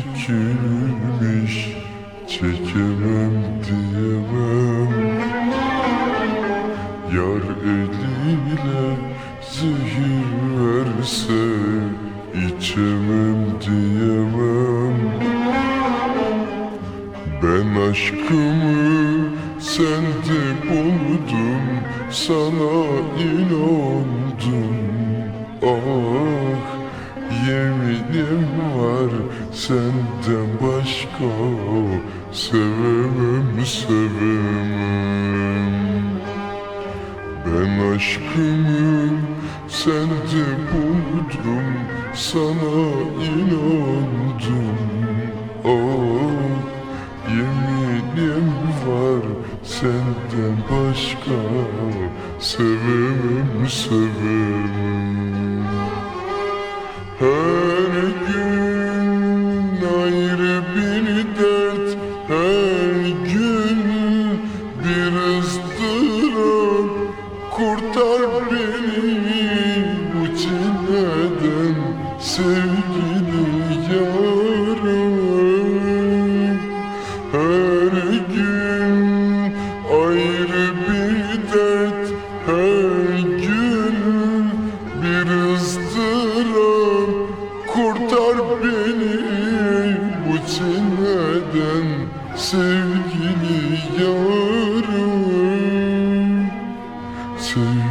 Çekilmiş Çekemem diyemem. Yar eliyle zehir verse içemem diyemem. Ben aşkımı sende buldum Sana inandım. Ah yeminim var senden başka Sevemem sevemem. Ben aşkımı sende buldum Sana inandım. Ah yeminim var Senden başka Sevemem sevemem Her Sevgili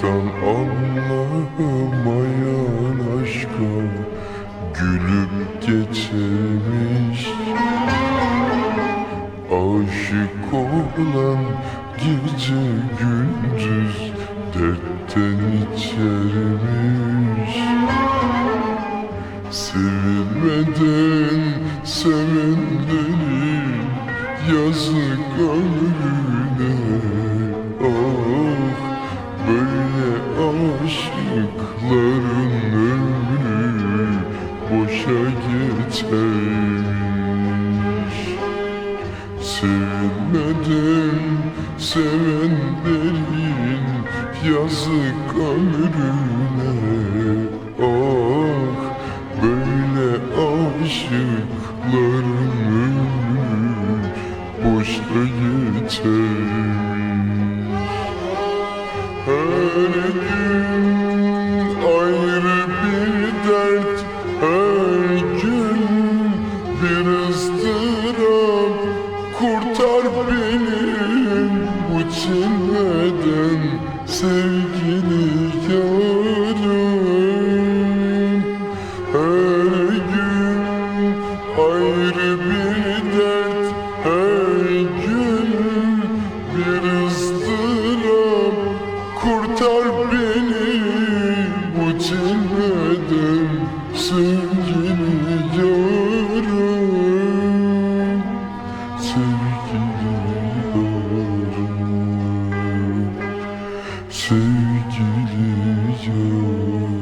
Aşktan anlamayan aşka Gülüp geçemiş Aşık olan gece gündüz Dertten içermiş. Sevilmeden sevenleri Yazık ömrüne aşıkların ömrü Boşa geçermiş Sevilmeden sevenlerin yazık ömrüne. Ah böyle aşıkların ömrü boşa geçermiş çileden Sevgili yarım Her gün ayrı bir dert Her gün bir ızdırap. Kurtar beni bu çileden Sevgili Sevgili yarım